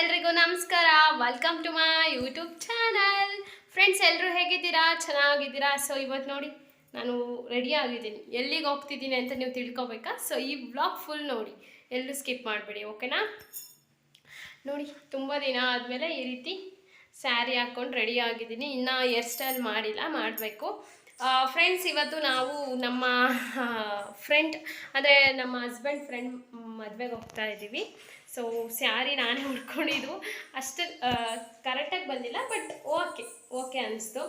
ಎಲ್ರಿಗೂ ನಮಸ್ಕಾರ. Welcome to my YouTube channel friends ಎಲ್ಲರೂ ಹೇಗಿದ್ದೀರಾ? ಚೆನ್ನಾಗಿದ್ದೀರಾ? ಸೊ ಇವತ್ತು ನೋಡಿ ನಾನು ರೆಡಿ ಆಗಿದ್ದೀನಿ. ಎಲ್ಲಿಗೆ ಹೋಗ್ತಿದ್ದೀನಿ ಅಂತ ನೀವು ತಿಳ್ಕೊಬೇಕಾ? ಸೊ ಈ ಬ್ಲಾಗ್ ಫುಲ್ ನೋಡಿ. ಎಲ್ಲೂ ಸ್ಕಿಪ್ ಮಾಡಬೇಡಿ ಓಕೆನಾ ನೋಡಿ, ತುಂಬ ದಿನ ಆದಮೇಲೆ ಈ ರೀತಿ ಸ್ಯಾರಿ ಹಾಕ್ಕೊಂಡು ರೆಡಿ ಆಗಿದ್ದೀನಿ. ಇನ್ನೂ ಹೇರ್ ಸ್ಟೈಲ್ ಮಾಡಿಲ್ಲ, ಮಾಡಬೇಕು. ಫ್ರೆಂಡ್ಸ್ ಇವತ್ತು ನಾವು ನಮ್ಮ ಫ್ರೆಂಡ್ ಅಂದರೆ ನಮ್ಮ ಹಸ್ಬೆಂಡ್ ಫ್ರೆಂಡ್ ಮದುವೆಗೆ ಹೋಗ್ತಾ ಇದ್ದೀವಿ. ಸೊ ಸ್ಯಾರಿ ನಾನೇ ಉಟ್ಕೊಂಡಿದ್ದು. ಅಷ್ಟು ಕರೆಕ್ಟಾಗಿ ಬಂದಿಲ್ಲ ಬಟ್ ಓಕೆ ಓಕೆ ಅನಿಸ್ತು.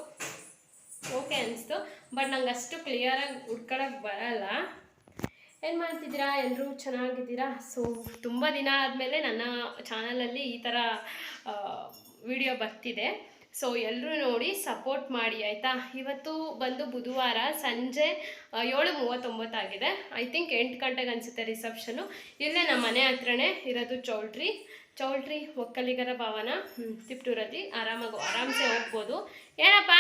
ಓಕೆ ಅನಿಸ್ತು. ಬಟ್ ನಂಗೆ ಅಷ್ಟು ಕ್ಲಿಯರಾಗಿ ಉಟ್ಕೊಳಕ್ಕೆ ಬರಲ್ಲ. ಏನು ಮಾಡ್ತಿದ್ದೀರಾ? ಎಲ್ಲರೂ ಚೆನ್ನಾಗಿದ್ದೀರಾ? ಸೊ ತುಂಬ ದಿನ ಆದಮೇಲೆ ನನ್ನ ಚಾನಲಲ್ಲಿ ಈ ಥರ ವಿಡಿಯೋ ಬರ್ತಿದೆ. ಸೊ ಎಲ್ಲರೂ ನೋಡಿ ಸಪೋರ್ಟ್ ಮಾಡಿ, ಆಯಿತಾ? ಇವತ್ತು ಬಂದು ಬುಧವಾರ ಸಂಜೆ ಏಳು ಮೂವತ್ತೊಂಬತ್ತಾಗಿದೆ ಐ ಥಿಂಕ್ ಎಂಟು ಗಂಟೆಗೆ ಅನಿಸುತ್ತೆ ರಿಸೆಪ್ಷನು ಇಲ್ಲೇ ನಮ್ಮ ಮನೆ ಹತ್ರನೇ ಇರೋದು ಚೌಲ್ಟ್ರಿ. ಚೌಲ್ಟ್ರಿ ಒಕ್ಕಲಿಗರ ಭವನ ತಿಪ್ಟೂರಲ್ಲಿ. ಆರಾಮಾಗಿ, ಆರಾಮ್ಸೆ ಹೋಗ್ಬೋದು. ಏನಪ್ಪ?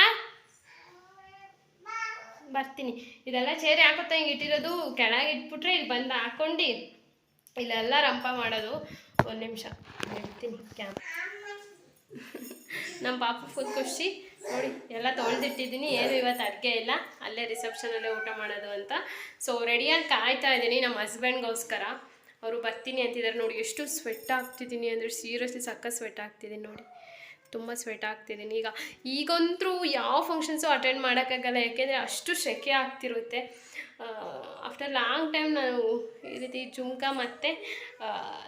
ಬರ್ತೀನಿ. ಇದೆಲ್ಲ ಚೇರಿ ಹಾಕುತ್ತಾ ಹಿಂಗೆ ಇಟ್ಟಿರೋದು? ಕೆಳಗೆ ಇಟ್ಬಿಟ್ರೆ ಇಲ್ಲಿ ಬಂದು ಹಾಕ್ಕೊಂಡು ಇಲ್ಲೆಲ್ಲ ರಂಪ ಮಾಡೋದು. ಒಂದು ನಿಮಿಷ ಹೇಳ್ತೀನಿ ಕ್ಯಾಮ್ ನಮ್ಮ ಪಾಪ ಫುಲ್ ಖುಷಿ. ನೋಡಿ, ಎಲ್ಲ ತೊಳೆದಿಟ್ಟಿದ್ದೀನಿ. ಏನು ಇವತ್ತು ಅಡುಗೆ ಇಲ್ಲ. ಅಲ್ಲೇ ರಿಸೆಪ್ಷನಲ್ಲೇ ಊಟ ಮಾಡೋದು ಅಂತ. ಸೊ ರೆಡಿಯಾಗಿ ಕಾಯ್ತಾ ಇದ್ದೀನಿ ನಮ್ಮ ಹಸ್ಬೆಂಡ್ಗೋಸ್ಕರ ಅವರು ಬರ್ತೀನಿ ಅಂತಿದ್ದಾರೆ. ನೋಡಿ, ಎಷ್ಟು ಸ್ವೆಟ್ ಆಗ್ತಿದ್ದೀನಿ ಅಂದರೆ ಸೀರಿಯಸ್ಲಿ ಸಕ್ಕ ಸ್ವೆಟ್ ಆಗ್ತಿದ್ದೀನಿ ನೋಡಿ. ತುಂಬ ಸ್ವೆಟ್ ಆಗ್ತಿದ್ದೀನಿ. ಈಗ ಈಗಂತೂ ಯಾವ ಫಂಕ್ಷನ್ಸು ಅಟೆಂಡ್ ಮಾಡೋಕ್ಕಾಗಲ್ಲ. ಯಾಕೆಂದರೆ ಅಷ್ಟು ಸೆಕೆ ಆಗ್ತಿರುತ್ತೆ. ಆಫ್ಟರ್ ಲಾಂಗ್ ಟೈಮ್ ನಾನು ಈ ರೀತಿ ಜುಮ್ಕ ಮತ್ತು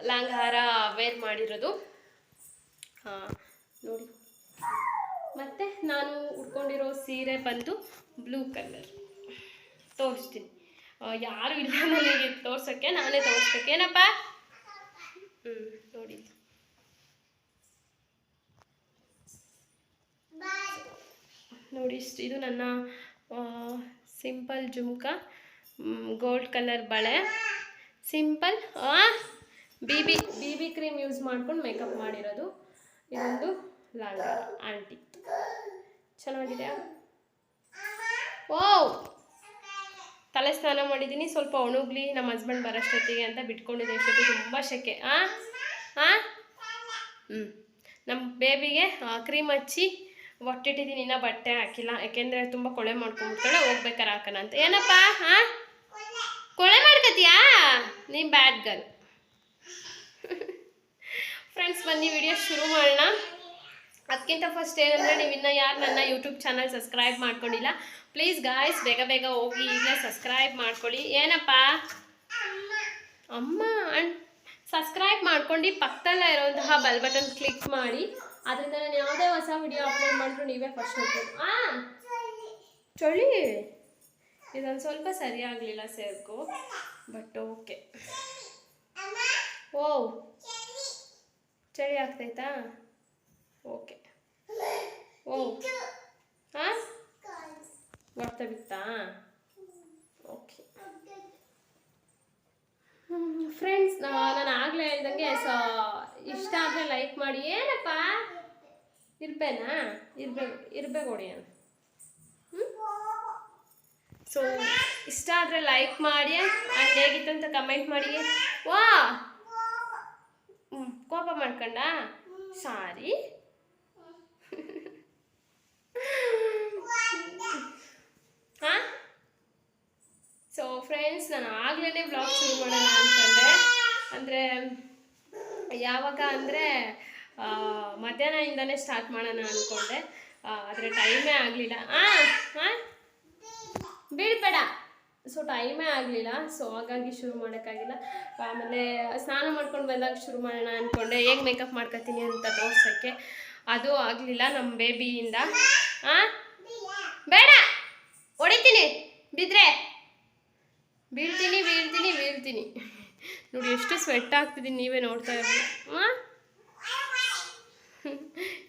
ಲಾಂಗ್ ಹಾರ ವೇರ್ ಮಾಡಿರೋದು. ನೋಡಿ. ಮತ್ತು ನಾನು ಉಟ್ಕೊಂಡಿರೋ ಸೀರೆ ಬಂದು ಬ್ಲೂ ಕಲರ್. ತೋರಿಸ್ತೀನಿ. ಯಾರು ಇಲ್ಲ ನನಗೆ ತೋರ್ಸೋಕ್ಕೆ, ನಾನೇ ತೋರಿಸ್ಬೇಕು. ಏನಪ್ಪ? ಹ್ಞೂ ನೋಡಿ. ನೋಡಿ ಇದು ನನ್ನ ಸಿಂಪಲ್ ಜುಮ್ಕ ಗೋಲ್ಡ್ ಕಲರ್ ಬಳೆ. Simple B B B B cream use ಮಾಡ್ಕೊಂಡು ಮೇಕಪ್ ಮಾಡಿರೋದು. ಇದೊಂದು ಲಾಂಗ ಆಂಟಿ. ಚೆನ್ನಾಗಿದೆಯಾ ಓ ತಲೆ ಸ್ನಾನ ಮಾಡಿದ್ದೀನಿ ಸ್ವಲ್ಪ ಒಣಗ್ಲಿ ನಮ್ಮ ಹಸ್ಬೆಂಡ್ ಬರೋಷ್ಟೊತ್ತಿಗೆ ಅಂತ ಬಿಟ್ಕೊಂಡಿದ್ದೆ ಇಷ್ಟೊತ್ತಿಗೆ ತುಂಬ ಶೆಕೆ. ಆ? ಹಾಂ ಹ್ಞೂ ನಮ್ಮ ಬೇಬಿಗೆ ಕ್ರೀಮ್ ಹಚ್ಚಿ ಒಟ್ಟಿಟ್ಟಿದ್ದೀನಿ ಇನ್ನೂ ಬಟ್ಟೆ ಹಾಕಿಲ್ಲ. ಯಾಕೆಂದರೆ ತುಂಬ ಕೊಳೆ ಮಾಡ್ಕೊಂಡ್ಬಿಡ್ತಾಳೆ ಹೋಗ್ಬೇಕಾರೆ ಹಾಕೋಣ ಅಂತ. ಏನಪ್ಪ? ಹಾಂ ಕೊಳೆ ಮಾಡ್ಕತ್ತೀಯಾ? ನೀ ಬ್ಯಾಡ್ ಗರ್ಲ್ ಫ್ರೆಂಡ್ಸ್ ಬನ್ನಿ ವಿಡಿಯೋ ಶುರು ಮಾಡೋಣ. ಅದಕ್ಕಿಂತ ಫಸ್ಟ್ ಏನಂದರೆ ನೀವು ಇನ್ನೂ ಯಾರು ನನ್ನ ಯೂಟ್ಯೂಬ್ ಚಾನಲ್ ಸಬ್ಸ್ಕ್ರೈಬ್ ಮಾಡ್ಕೊಂಡಿಲ್ಲ ಪ್ಲೀಸ್ ಗಾಯ್ಸ್ ಬೇಗ ಬೇಗ ಹೋಗಿ ಈಗಲೇ ಸಬ್ಸ್ಕ್ರೈಬ್ ಮಾಡ್ಕೊಳ್ಳಿ. ಏನಪ್ಪ? ಅಮ್ಮ ಅಂಡ್ ಸಬ್ಸ್ಕ್ರೈಬ್ ಮಾಡ್ಕೊಂಡು ಪಕ್ಕದಲ್ಲೇ ಇರುವಂತಹ ಬೆಲ್ ಬಟನ್ ಕ್ಲಿಕ್ ಮಾಡಿ ಅದರಿಂದ ನಾನು ಯಾವುದೇ ಹೊಸ ವಿಡಿಯೋ ಅಪ್ಲೋಡ್ ಮಾಡಿದ್ರು ನೀವೇ ಫಸ್ಟ್ ಹಾಂ ಚಳಿ ಇದೊಂದು ಸ್ವಲ್ಪ ಸರಿಯಾಗಲಿಲ್ಲ ಸೇರ್ಕು ಬಟ್ ಓಕೆ ಓ ಚಳಿ ಆಗ್ತೈತಾ? ಓಕೆ ಓ ಹಾಂ ಬರ್ತಾ ಬಿತ್ತಾ ಓಕೆ ಫ್ರೆಂಡ್ಸ್ ನಾನು ಆಗಲೇ ಹೇಳ್ದಂಗೆ ಸೊ ಇಷ್ಟ ಆದರೆ ಲೈಕ್ ಮಾಡಿ. ಏನಪ್ಪ? ಇರ್ಬೇನಾ? ಇರ್ಬೇಕು ಇರ್ಬೇಕು ಹೊಡಿ ಅಂತ ಸೊ ಇಷ್ಟ ಆದರೆ ಲೈಕ್ ಮಾಡಿ ಹೇಗಿತ್ತು ಅಂತ ಕಮೆಂಟ್ ಮಾಡಿ. ವಾ ಹ್ಞೂ ಕೋಪ ಮಾಡ್ಕೊಂಡ? ಸಾರಿ ಹಾಂ ಸೊ ಫ್ರೆಂಡ್ಸ್ ನಾನು ಆಗ್ಲೇ ಬ್ಲಾಗ್ ಶುರು ಮಾಡೋಣ ಅಂದ್ಕೊಂಡೆ ಅಂದರೆ, ಯಾವಾಗ ಅಂದರೆ ಮಧ್ಯಾಹ್ನದಿಂದನೇ ಸ್ಟಾರ್ಟ್ ಮಾಡೋಣ ಅಂದ್ಕೊಂಡೆ ಆದರೆ ಟೈಮೇ ಆಗಲಿಲ್ಲ. ಹಾಂ ಹಾಂ ಬೀಳ್ಬೇಡ ಸೊ ಟೈಮೇ ಆಗಲಿಲ್ಲ. ಸೊ ಹಾಗಾಗಿ ಶುರು ಮಾಡೋಕ್ಕಾಗಿಲ್ಲ. ಆಮೇಲೆ ಸ್ನಾನ ಮಾಡ್ಕೊಂಡು ಬಂದಾಗ ಶುರು ಮಾಡೋಣ ಅಂದ್ಕೊಂಡೆ ಹೇಗೆ ಮೇಕಪ್ ಮಾಡ್ಕೊತೀನಿ ಅಂತ ತೋರ್ಸೋಕ್ಕೆ. ಅದು ಆಗಲಿಲ್ಲ ನಮ್ಮ ಬೇಬಿಯಿಂದ ಹಾಂ ಬೇಡ. ಹೊಡಿತೀನಿ. ಬಿದ್ರೆ. ಬೀಳ್ತೀನಿ ಬೀಳ್ತೀನಿ ಬೀಳ್ತೀನಿ. ನೋಡಿ, ಎಷ್ಟು ಸ್ವೆಟ್ ಆಗ್ತಿದ್ದೀನಿ ನೀವೇ ನೋಡ್ತಾ ಇರ್ಬೋದು ಹಾಂ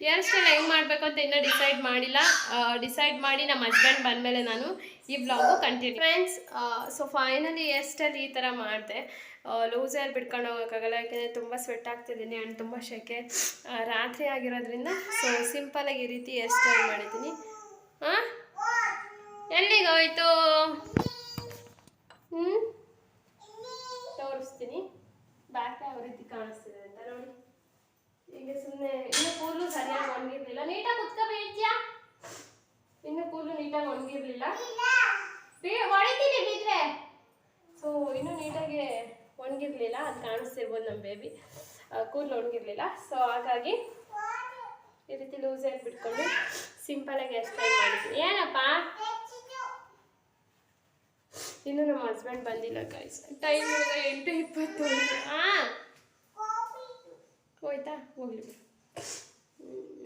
ಹೇರ್ ಸ್ಟೈಲ್ ಹೆಂಗೆ ಮಾಡಬೇಕು ಅಂತ ಇನ್ನೂ ಡಿಸೈಡ್ ಮಾಡಿಲ್ಲ. ಡಿಸೈಡ್ ಮಾಡಿ ನಮ್ಮ ಹಸ್ಬೆಂಡ್ ಬಂದಮೇಲೆ ನಾನು ಈ blog continue friends so finally hair style ಈ ಥರ ಮಾಡಿದೆ. ಲೂಸ್ ಬಿಟ್ಕೊಂಡು ಹೋಗೋಕ್ಕಾಗಲ್ಲ, ಯಾಕೆಂದರೆ ತುಂಬ ಸ್ವೆಟ್ ಆಗ್ತಿದ್ದೀನಿ ಆ್ಯಂಡ್ ತುಂಬ ಶೆಕೆ. ರಾತ್ರಿ ಆಗಿರೋದ್ರಿಂದ ಸೊ ಸಿಂಪಲಾಗಿ ಈ ರೀತಿ ಹೇರ್ ಮಾಡಿದ್ದೀನಿ. ಹಾಂ? ಎಲ್ಲಿಗೆ ಹೋಯ್ತು ಹ್ಞೂ ತೋರಿಸ್ತೀನಿ. ಬ್ಯಾಕ್ ಯಾವ ರೀತಿ ಕಾಣಿಸ್ತಿದೆ ಅಂತ ನೋಡಿ. ಈಗ ಸುಮ್ಮನೆ ಇನ್ನು ಕೂದಲು ಸರಿಯಾಗಿ ಒಣಗಿರ್ಲಿಲ್ಲ. ನೀಟಾಗಿ ಕುತ್ಕೋಬೇಡ್ತೀಯಾ ಇನ್ನು ಕೂದಲು ನೀಟಾಗಿ ಒಣಗಿರ್ಲಿಲ್ಲ. ಹೊಡಿತೀನಿ ಬಿದ್ರೆ. ಸೊ ಇನ್ನು ನೀಟಾಗಿ ಒಣಗಿರ್ಲಿಲ್ಲ. ಅದು ಕಾಣಿಸ್ತಿರ್ಬೋದು ನಮ್ಮ ಬೇಬಿ ಕೂದಲು ಒಣಗಿರ್ಲಿಲ್ಲ. ಸೊ ಹಾಗಾಗಿ ಈ ರೀತಿ ಲೂಸ್ ಬಿಟ್ಕೊಂಡು ಸಿಂಪಲಾಗಿ ಅಷ್ಟೇ ಮಾಡಿದ್ದೀನಿ. ಏನಪ್ಪಾ? ಇನ್ನು ನಮ್ಮ ಹಸ್ಬೆಂಡ್ ಬಂದಿಲ್ಲ ಗಾಯ್ಸ್ ಟೈಮ್ ಎಂಟು ಇಪ್ಪತ್ತು ಹಾಂ ಹೋಯ್ತಾ? ಹೋಗ್ಲಿ.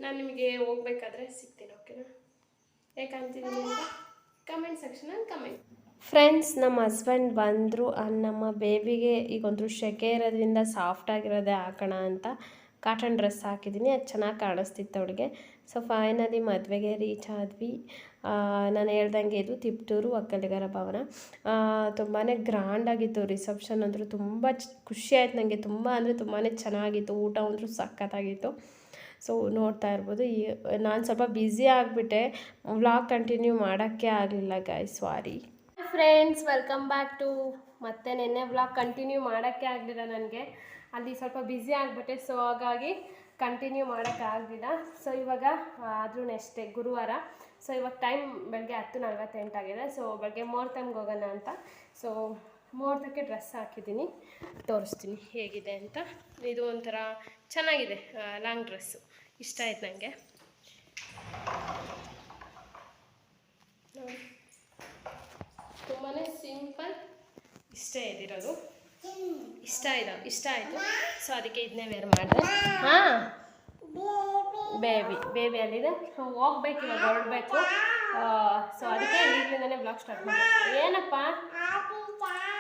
ನಾನು ನಿಮಗೆ ಹೋಗ್ಬೇಕಾದ್ರೆ ಸಿಗ್ತೀನಿ ಓಕೆನಾ ಯಾಕಂತಿದ್ದೀನಿ ಅಂತ? ಕಮೆಂಟ್ ಸೆಕ್ಷನಲ್ಲಿ ಕಮೆಂಟ್ ಫ್ರೆಂಡ್ಸ್ ನಮ್ಮ ಹಸ್ಬೆಂಡ್ ಬಂದರು ನಮ್ಮ ಬೇಬಿಗೆ ಈಗ ಒಂಥರ ಶೆಕೆ ಇರೋದ್ರಿಂದ ಸಾಫ್ಟ್ ಆಗಿರೋದೇ ಹಾಕೋಣ ಅಂತ ಕಾಟನ್ ಡ್ರೆಸ್ ಹಾಕಿದ್ದೀನಿ ಅದು ಚೆನ್ನಾಗಿ ಕಾಣಿಸ್ತಿತ್ತು ಅವಳಿಗೆ. ಸೊ ಫೈನಲಿ ಮದುವೆಗೆ ರೀಚ್ ಆದ್ವಿ. ನಾನು ಹೇಳ್ದಂಗೆ ಇದು ತಿಪ್ಟೂರು ಒಕ್ಕಲಿಗರ ಭವನ. ತುಂಬಾ ಗ್ರ್ಯಾಂಡಾಗಿತ್ತು ರಿಸೆಪ್ಷನ್ ಅಂದರೂ. ತುಂಬ ಖುಷಿ ಆಯ್ತು ನನಗೆ ತುಂಬ ಅಂದರೆ ತುಂಬಾ ಚೆನ್ನಾಗಿತ್ತು. ಊಟ ಅಂದರೂ ಸಖತ್ತಾಗಿತ್ತು. ಸೊ ನೋಡ್ತಾ ಇರ್ಬೋದು. ಈ, ನಾನು ಸ್ವಲ್ಪ ಬ್ಯುಸಿ ಆಗಿಬಿಟ್ಟೆ. ವ್ಲಾಗ್ ಕಂಟಿನ್ಯೂ ಮಾಡೋಕ್ಕೆ ಆಗಲಿಲ್ಲ guy sorry friends welcome back to ಮತ್ತೆ ನೆನ್ನೆ ವ್ಲಾಗ್ ಕಂಟಿನ್ಯೂ ಮಾಡೋಕ್ಕೆ ಆಗಲಿಲ್ಲ ನನಗೆ ಅಲ್ಲಿ ಸ್ವಲ್ಪ ಬ್ಯುಸಿ ಆಗಿಬಿಟ್ಟೆ. ಸೊ ಹಾಗಾಗಿ ಕಂಟಿನ್ಯೂ ಮಾಡೋಕ್ಕೆ ಆಗಲಿಲ್ಲ ಸೊ ಇವಾಗ ಆದ್ರೂ ನೆಕ್ಸ್ಟ್ ಗುರುವಾರ. ಸೊ ಇವಾಗ ಟೈಮ್ ಬೆಳಗ್ಗೆ ಹತ್ತು ನಲ್ವತ್ತೆಂಟಾಗಿದೆ ಸೊ ಬೆಳಗ್ಗೆ ಮುಹೂರ್ತಮ್ಗೆ ಹೋಗೋಣ ಅಂತ. ಸೊ ಮುಹೂರ್ತಕ್ಕೆ ಡ್ರೆಸ್ ಹಾಕಿದ್ದೀನಿ. ತೋರಿಸ್ತೀನಿ ಹೇಗಿದೆ ಅಂತ. ಇದು ಒಂಥರ ಚೆನ್ನಾಗಿದೆ ಲಾಂಗ್ ಡ್ರೆಸ್ಸು ಇಷ್ಟ ಆಯ್ತು ನನಗೆ ತುಂಬಾ ಸಿಂಪಲ್ ಇಷ್ಟೇ ಇದಿರೋದು. ಇಷ್ಟ ಆಯ್ತು ಇಷ್ಟ ಆಯಿತು. ಸೊ ಅದಕ್ಕೆ ಇದನ್ನೇ ವೇರ್ ಮಾಡಿದೆ. ಹಾಂ. ಬೇಬಿ ಬೇಬಿ ಅಲ್ಲಿದೆ. ಸೊ ಹೋಗ್ಬೇಕು ಇವಾಗ ಹೊರಡ್ಬೇಕು. ಸೊ ಅದಕ್ಕೆ ಈಗಲಿಂದನೇ ಬ್ಲಾಗ್ ಸ್ಟಾರ್ಟ್ ಮಾಡಿದೆ. ಏನಪ್ಪ?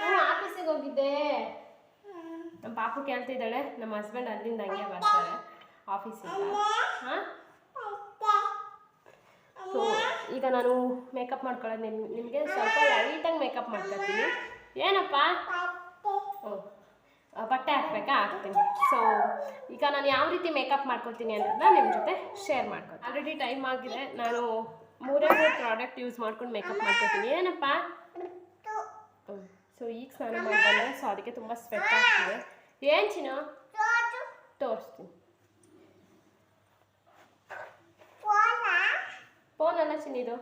ಹ್ಞೂ ಆಫೀಸಿಗೆ ಹೋಗಿದ್ದೆ. ನಮ್ಮ ಪಾಪು ಕೇಳ್ತಿದ್ದಾಳೆ. ನಮ್ಮ ಹಸ್ಬೆಂಡ್ ಅಲ್ಲಿಂದ ಹಂಗೆ ಬರ್ತಾರೆ ಆಫೀಸಿಂದ. ಹಾಂ? ಸೊ ಈಗ ನಾನು ಮೇಕಪ್ ಮಾಡ್ಕೊಳ್ಳೋದು ನಿಮ್ಗೆ ನಿಮಗೆ ಸ್ವಲ್ಪ ಲೈಟಾಗಿ ಮೇಕಪ್ ಮಾಡ್ಕೊತೀನಿ. ಏನಪ್ಪ? ಬಟ್ಟೆ ಹಾಕ್ಬೇಕಾ? ಹಾಕ್ತೀನಿ. ಸೊ ಈಗ ನಾನು ಯಾವ ರೀತಿ ಮೇಕಪ್ ಮಾಡ್ಕೊತೀನಿ ಅನ್ನೋದನ್ನ ನಿಮ್ಮ ಜೊತೆ ಶೇರ್ ಮಾಡ್ಕೊತೀನಿ ಆಲ್ರೆಡಿ ಟೈಮ್ ಆಗಿದೆ. ನಾನು ಮೂರೇ ಮೂರು ಪ್ರಾಡಕ್ಟ್ ಯೂಸ್ ಮಾಡ್ಕೊಂಡು ಮೇಕಪ್ ಮಾಡ್ಕೊತೀನಿ ಏನಪ್ಪ? ಸೊ ಈಗ ಸ್ನಾನ ಮಾಡ್ಕೊಂಡ್ರೆ ಸೊ ಅದಕ್ಕೆ ತುಂಬ ಸ್ವೆಟ್ ಆಗ್ತಿದೆ. ಏನು ಚಿನ್ನ? ತೋರಿಸ್ತೀನಿ. ಫೋನ್? ಅಲ್ಲ ಚಿನ್ನಿದು.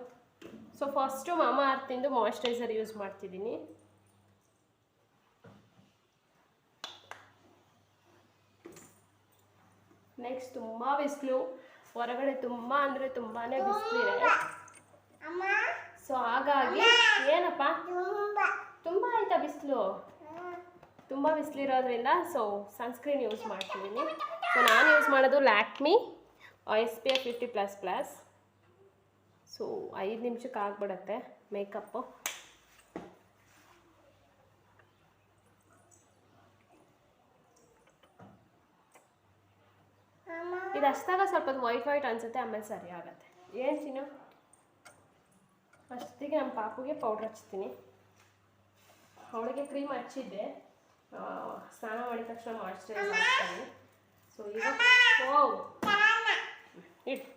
ಸೊ ಫಸ್ಟು ಮಾಮ ಅರ್ತಿಂದು ಮಾಯಶ್ಚರೈಸರ್ ಯೂಸ್ ಮಾಡ್ತಿದ್ದೀನಿ. ನೆಕ್ಸ್ಟ್ ತುಂಬ ಬಿಸಿಲು. ಹೊರಗಡೆ ತುಂಬ ಅಂದರೆ ತುಂಬಾ. ಬಿಸಿಲಿದೆ ಸೊ ಹಾಗಾಗಿ ಏನಪ್ಪ? ತುಂಬ. ಆಯಿತಾ ಬಿಸಿಲು? ತುಂಬ ಬಿಸಿಲಿರೋದ್ರಿಂದ ಸೊ ಸನ್ಸ್ಕ್ರೀನ್ ಯೂಸ್ ಮಾಡ್ತಿದ್ದೀನಿ ಸೊ ನಾನು ಯೂಸ್ ಮಾಡೋದು Lakme S P F fifty plus plus so ಐದು ನಿಮಿಷಕ್ಕೆ ಆಗ್ಬಿಡತ್ತೆ ಮೇಕಪ್ಪು ಇದು ಅಷ್ಟಾಗ ಸ್ವಲ್ಪ ವೈಟ್ ವೈಟ್ ಅನ್ಸುತ್ತೆ ಆಮೇಲೆ ಸರಿ ಆಗುತ್ತೆ. ಏನು ಸೀನು? ಅಷ್ಟೊತ್ತಿಗೆ ನಮ್ಮ ಪಾಪುಗೆ ಪೌಡ್ರ್ ಹಚ್ತೀನಿ. ಅವಳಿಗೆ ಕ್ರೀಮ್ ಹಚ್ಚಿದ್ದೆ. ಸ್ನಾನ ಮಾಡಿದ ತಕ್ಷಣ ಮಾಯಿಶ್ಚರೈಸ್ ಮಾಡ್ತೀನಿ ಸೊ ಈಗ ಓ ಇಟ್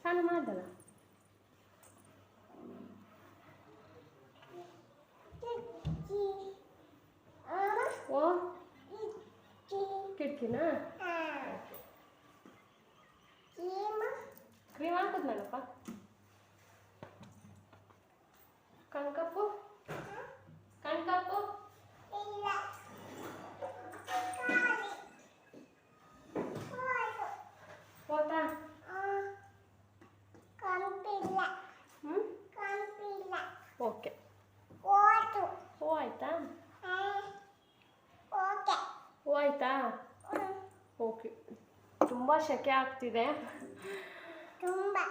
ಸ್ನಾನ ಮಾಡ್ದಲ್ಲ ಓ ಕಿಟಕಿನಾ ಕ್ರೀಮ್ ಹಾಕಿದ್ನಲ್ಲಪ್ಪ ಕಣ್ಕಪ್ಪು ಕಣ್ಕಪ್ಪು ಹೋತಾ ಹ್ಞೂ ಓಕೆ ಹೂ ಆಯ್ತಾ ಹೂ ಆಯ್ತಾ ಓಕೆ ತುಂಬ ಶೆಕೆ ಆಗ್ತಿದೆ. ತುಂಬಾ.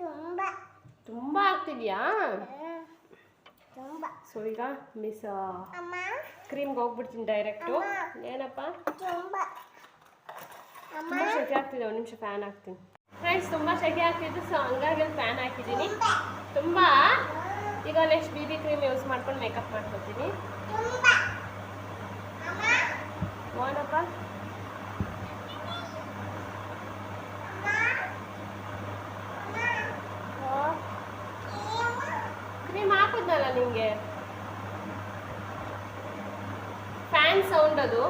ತುಂಬ. ಆಗ್ತಿದ್ಯಾ? ಸೊ ಈಗ ಮಿಸ್ ಕ್ರೀಮ್ಗೆ ಹೋಗ್ಬಿಡ್ತೀನಿ ಡೈರೆಕ್ಟು ಏನಪ್ಪ? ತುಂಬ. ಶೆಕೆ ಆಗ್ತಿದೆ ಒಂದು ನಿಮಿಷ ಫ್ಯಾನ್ ಹಾಕ್ತೀನಿ. ಫ್ರೆಂಡ್ಸ್ ತುಂಬ ಶೆಕೆ ಆಗ್ತಿದ್ದು ಸೊ ಹಂಗಾಗಿ ಫ್ಯಾನ್ ಹಾಕಿದ್ದೀನಿ. ತುಂಬ. ಈಗ next B B cream use ಮಾಡ್ಕೊಂಡು ಮೇಕಪ್ ಮಾಡ್ಕೊತೀನಿ. ಓನಪ್ಪ ಕ್ರೀಮ್ ಹಾಕಿದ್ನಲ್ಲ ನಿಮಗೆ ಫ್ಯಾನ್ ಸೌಂಡ್ ಅದು.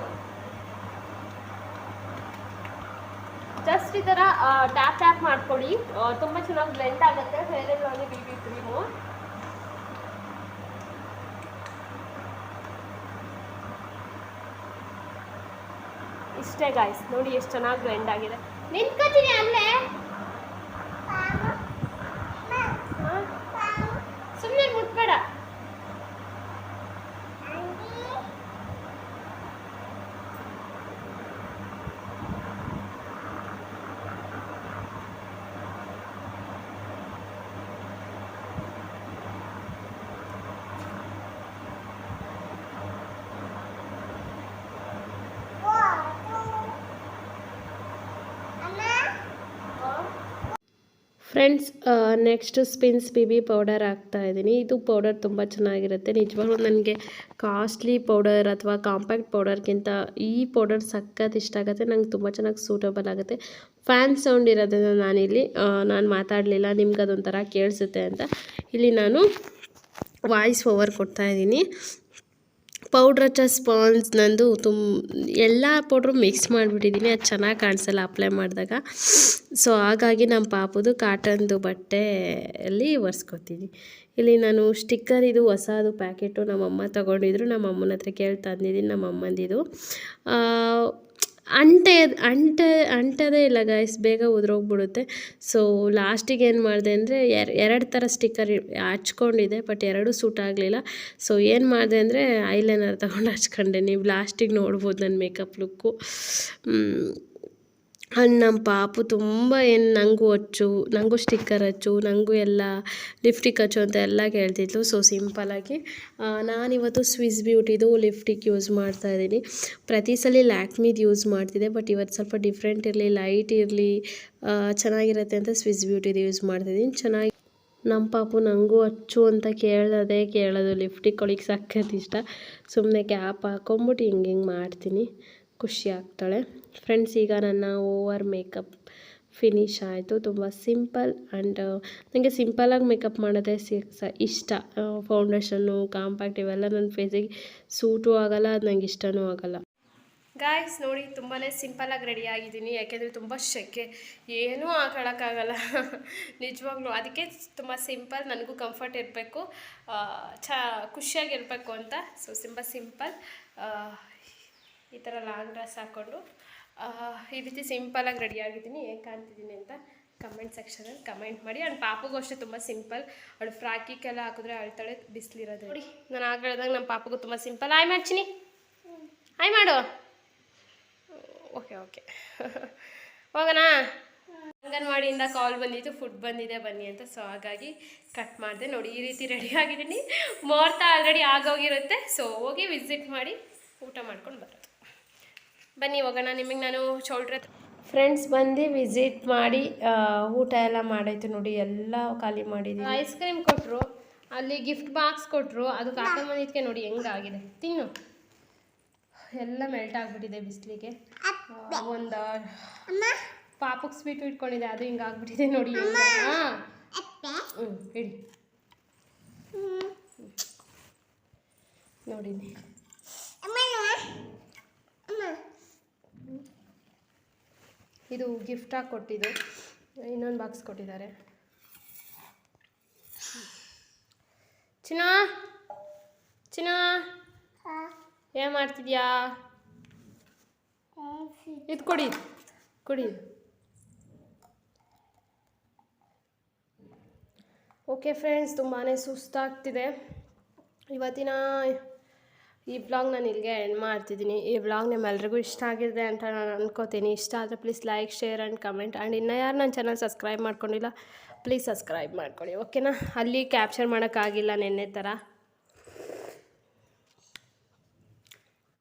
ಜಸ್ಟ್ ಈ ಥರ ಟ್ಯಾಪ್ ಟ್ಯಾಪ್ ಮಾಡ್ಕೊಳ್ಳಿ. ತುಂಬಾ ತುಂಬ ಚೆನ್ನಾಗಿ ಬ್ಲೆಂಡ್ ಆಗುತ್ತೆ. Fair and lovely B B cream ಇಷ್ಟೇ ಗಾಯ್ಸ್ ನೋಡಿ ಎಷ್ಟು ಚೆನ್ನಾಗಿ ಗ್ರೈಂಡ್ ಆಗಿದೆ. ನಿಂತ್ಕೋತೀನಿ ಅಲ್ಲೇ. ಸುಮ್ಮನೆ ಮುಟ್ಬೇಡ friends next spins B B powder ಹಾಕ್ತಾ ಇದ್ದೀನಿ. ಇದು ಪೌಡರ್ ತುಂಬ ಚೆನ್ನಾಗಿರುತ್ತೆ. ನಿಜವಾಗ್ಲೂ ನನಗೆ ಕಾಸ್ಟ್ಲಿ ಪೌಡರ್ ಅಥವಾ ಕಾಂಪ್ಯಾಕ್ಟ್ ಪೌಡರ್ಗಿಂತ ಈ ಪೌಡರ್ ಸಖತ್ ಇಷ್ಟ ಆಗುತ್ತೆ. ನಂಗೆ ತುಂಬ ಚೆನ್ನಾಗಿ ಸೂಟಬಲ್ ಆಗುತ್ತೆ. ಫ್ಯಾನ್ ಸೌಂಡ್ ಇರೋದನ್ನು ನಾನಿಲ್ಲಿ ನಾನು ಮಾತಾಡಲಿಲ್ಲ. ನಿಮ್ಗೆ ಅದೊಂಥರ ಕೇಳಿಸುತ್ತೆ ಅಂತ. ಇಲ್ಲಿ ನಾನು ವಾಯ್ಸ್ ಓವರ್ ಕೊಡ್ತಾ ಇದ್ದೀನಿ. ಪೌಡ್ರ್ ಹಚ್ಚ ಸ್ಪಾನ್ಸ್ ನಂದು ತುಂಬ ಎಲ್ಲ ಪೌಡ್ರು ಮಿಕ್ಸ್ ಮಾಡಿಬಿಟ್ಟಿದ್ದೀನಿ ಅದು ಚೆನ್ನಾಗಿ ಕಾಣಿಸಲ್ಲ. ಅಪ್ಲೈ ಮಾಡಿದಾಗ. ಸೊ ಹಾಗಾಗಿ ನಮ್ಮ ಪಾಪುದು ಕಾಟನ್ದು ಬಟ್ಟೆಯಲ್ಲಿ ಒರೆಸ್ಕೊತೀನಿ. ಇಲ್ಲಿ ನಾನು ಸ್ಟಿಕ್ಕರ್ ಇದು ಹೊಸದು ಪ್ಯಾಕೆಟು ನಮ್ಮಮ್ಮ ತೊಗೊಂಡಿದ್ರು ನಮ್ಮ ಅಮ್ಮನ ಹತ್ರ ಕೇಳಿ ತಂದಿದ್ದೀನಿ ನಮ್ಮ ಅಮ್ಮಂದಿದು ಅಂಟೆ ಅಂಟದೇ ಇಲ್ಲ ಗಾಯ್ಸ್ ಬೇಗ ಉದುರೋಗ್ಬಿಡುತ್ತೆ. ಸೊ ಲಾಸ್ಟಿಗೆ ಏನು ಮಾಡಿದೆ ಅಂದರೆ, ಎರ್, ಎರಡು ಥರ ಸ್ಟಿಕ್ಕರ್ ಹಚ್ಕೊಂಡಿದ್ದೆ ಬಟ್ ಎರಡೂ ಸೂಟ್ ಆಗಲಿಲ್ಲ. ಸೊ ಏನು ಮಾಡಿದೆ ಅಂದರೆ ಐಲೈನರ್ ತೊಗೊಂಡು ಹಚ್ಕೊಂಡೆ. ನೀವು ಲಾಸ್ಟಿಗೆ ನೋಡ್ಬೋದು ನನ್ನ ಮೇಕಪ್ ಲುಕ್ಕು ನಮ್ಮ ಪಾಪು ತುಂಬ ಏನು ನನಗೂ ಹಚ್ಚು ನನಗೂ ಸ್ಟಿಕ್ಕರ್ ಹಚ್ಚು ನನಗೂ ಎಲ್ಲ ಲಿಫ್ಟಿಕ್ ಹಚ್ಚು ಅಂತ ಎಲ್ಲ ಕೇಳ್ತಿದ್ಲು. ಸೊ ಸಿಂಪಲಾಗಿ ನಾನಿವತ್ತು ಸ್ವಿಸ್ ಬ್ಯೂಟಿದು ಲಿಫ್ಟಿಕ್ ಯೂಸ್ ಮಾಡ್ತಾ ಇದ್ದೀನಿ. ಪ್ರತಿ ಸಲ ಲ್ಯಾಕ್ಮಿದು ಯೂಸ್ ಮಾಡ್ತಿದ್ದೆ ಬಟ್ ಇವತ್ತು ಸ್ವಲ್ಪ ಡಿಫ್ರೆಂಟ್ ಇರಲಿ ಲೈಟ್ ಇರಲಿ ಚೆನ್ನಾಗಿರುತ್ತೆ ಅಂತ ಸ್ವಿಸ್ ಬ್ಯೂಟಿದು ಯೂಸ್ ಮಾಡ್ತಿದ್ದೀನಿ ಚೆನ್ನಾಗಿ ನಮ್ಮ ಪಾಪು ನನಗೂ ಹಚ್ಚು ಅಂತ ಕೇಳೋದೇ ಕೇಳೋದು ಲಿಫ್ಟಿಕ್ ಒಳಗೆ ಸಖತ್ ಇಷ್ಟ. ಸುಮ್ಮನೆ ಕ್ಯಾಪ್ ಹಾಕೊಂಬಿಟ್ಟು ಹಿಂಗೆ ಹಿಂಗೆ ಮಾಡ್ತೀನಿ. ಖುಷಿ ಆಗ್ತಾಳೆ ಫ್ರೆಂಡ್ಸ್ ಈಗ ನನ್ನ ಓವರ್ ಮೇಕಪ್ ಫಿನಿಶ್ ಆಯಿತು. ತುಂಬ ಸಿಂಪಲ್ ಆ್ಯಂಡ್ ನನಗೆ ಸಿಂಪಲಾಗಿ ಮೇಕಪ್ ಮಾಡೋದೇ ಸಿಕ್ಸ ಇಷ್ಟ. ಫೌಂಡೇಶನ್ನು ಕಾಂಪ್ಯಾಕ್ಟ್ ಇವೆಲ್ಲ ನನ್ನ ಫೇಸಿಗೆ ಸೂಟು ಆಗಲ್ಲ, ಅದು ನಂಗೆ ಇಷ್ಟನೂ ಆಗಲ್ಲ. ಗಾಯ್ಸ್ ನೋಡಿ ತುಂಬಾ ಸಿಂಪಲಾಗಿ ರೆಡಿ ಆಗಿದ್ದೀನಿ. ಯಾಕೆಂದರೆ ತುಂಬ ಶೆಕೆ ಏನೂ ಹಾಕೊಳ್ಳೋಕ್ಕಾಗಲ್ಲ ನಿಜವಾಗ್ಲೂ. ಅದಕ್ಕೆ ತುಂಬ ಸಿಂಪಲ್ ನನಗೂ ಕಂಫರ್ಟ್ ಇರಬೇಕು. ಚ ಖುಷಿಯಾಗಿರಬೇಕು ಅಂತ. ಸೊ ತುಂಬ ಸಿಂಪಲ್ ಈ ಥರ ಲಾಂಗ್ ಡ್ರೆಸ್ ಹಾಕ್ಕೊಂಡು ಈ ರೀತಿ ಸಿಂಪಲಾಗಿ ರೆಡಿ ಆಗಿದ್ದೀನಿ ಹೇಗೆ ಕಾಣ್ತಿದ್ದೀನಿ ಅಂತ ಕಮೆಂಟ್ ಸೆಕ್ಷನಲ್ಲಿ ಕಮೆಂಟ್ ಮಾಡಿ. ಆ್ಯಂಡ್ ಪಾಪಗೂ ಅಷ್ಟೇ ತುಂಬ ಸಿಂಪಲ್. ಅವಳು ಫ್ರಾಕಿಗೆಲ್ಲ ಹಾಕಿದ್ರೆ ಅಳ್ತಾಳೆ ಬಿಸಿಲಿರೋದು. ನೋಡಿ ನಾನು ಆಗ ಹೇಳಿದಾಗ ನಮ್ಮ ಪಾಪಗೂ ತುಂಬ ಸಿಂಪಲ್. ಆಯ್ ಮಾಡ್ತೀನಿ ಆಯ್ ಮಾಡು. ಓಕೆ ಓಕೆ ಹೋಗೋಣ ಅಂಗನವಾಡಿಯಿಂದ ಕಾಲ್ ಬಂದಿತ್ತು ಫುಡ್ ಬಂದಿದೆ ಬನ್ನಿ ಅಂತ. ಸೊ ಹಾಗಾಗಿ ಕಟ್ ಮಾಡಿದೆ. ನೋಡಿ ಈ ರೀತಿ ರೆಡಿ ಆಗಿದ್ದೀನಿ. ಮುಹೂರ್ತ ಆಲ್ರೆಡಿ ಆಗೋಗಿರುತ್ತೆ. ಸೊ ಹೋಗಿ ವಿಸಿಟ್ ಮಾಡಿ ಊಟ ಮಾಡ್ಕೊಂಡು ಬರೋದು. ಬನ್ನಿ ಹೋಗೋಣ ನಿಮಗೆ ನಾನು ಚೌಲ್ಟ್ರೆ ಫ್ರೆಂಡ್ಸ್ ಬಂದು ವಿಸಿಟ್ ಮಾಡಿ ಊಟ ಎಲ್ಲ ಮಾಡಾಯ್ತು ನೋಡಿ ಎಲ್ಲ ಖಾಲಿ ಮಾಡಿದ್ದೀವಿ ಐಸ್ ಕ್ರೀಮ್ ಕೊಟ್ಟರು ಅಲ್ಲಿ ಗಿಫ್ಟ್ ಬಾಕ್ಸ್ ಕೊಟ್ಟರು ಅದು ಹಾಕೊಂಡು ಬಂದಿದ್ದಕ್ಕೆ ನೋಡಿ ಹೆಂಗಾಗಿದೆ. ತಿನ್ನು. ಎಲ್ಲ ಮೆಲ್ಟ್ ಆಗಿಬಿಟ್ಟಿದೆ ಬಿಸಿಲಿಗೆ. ಒಂದು ಪಾಪಕ್ಕೆ ಸ್ವೀಟು ಇಟ್ಕೊಂಡಿದೆ ಅದು ಹಿಂಗೆ ಆಗ್ಬಿಟ್ಟಿದೆ ನೋಡಿ ಹಾಂ ಹ್ಞೂ ಹೇಳಿ ನೋಡಿನಿ ಇದು ಗಿಫ್ಟಾಗಿ ಕೊಟ್ಟಿದ್ದು. ಇನ್ನೊಂದು ಬಾಕ್ಸ್ ಕೊಟ್ಟಿದ್ದಾರೆ. ಚಿನ್ನ ಚಿನ್ನ, ಏನು ಮಾಡ್ತಿದ್ಯಾ? ಇದು ಕೊಡಿ ಕೊಡಿ. ಓಕೆ ಫ್ರೆಂಡ್ಸ್ ತುಂಬಾ ಸುಸ್ತಾಗ್ತಿದೆ. ಇವತ್ತಿನ ಈ ಬ್ಲಾಗ್ ನಾನು ಇಲ್ಲಿಗೆ ಎಂಡ್ ಮಾಡ್ತಿದ್ದೀನಿ. ಈ ವ್ಲಾಗ್ ನಿಮ್ಮೆಲ್ರಿಗೂ ಇಷ್ಟ ಆಗಿದೆ ಅಂತ ನಾನು ಅನ್ಕೋತೀನಿ. ಇಷ್ಟ ಆದರೆ please like share and comment and ಇನ್ನೂ ಯಾರು ನನ್ನ ಚಾನಲ್ ಸಬ್ಸ್ಕ್ರೈಬ್ ಮಾಡ್ಕೊಂಡಿಲ್ಲ ಪ್ಲೀಸ್ ಸಬ್ಸ್ಕ್ರೈಬ್ ಮಾಡ್ಕೊಳ್ಳಿ. ಓಕೆನಾ ಅಲ್ಲಿ ಕ್ಯಾಪ್ಚರ್ ಮಾಡೋಕ್ಕಾಗಿಲ್ಲ ನೆನ್ನೆ ಥರ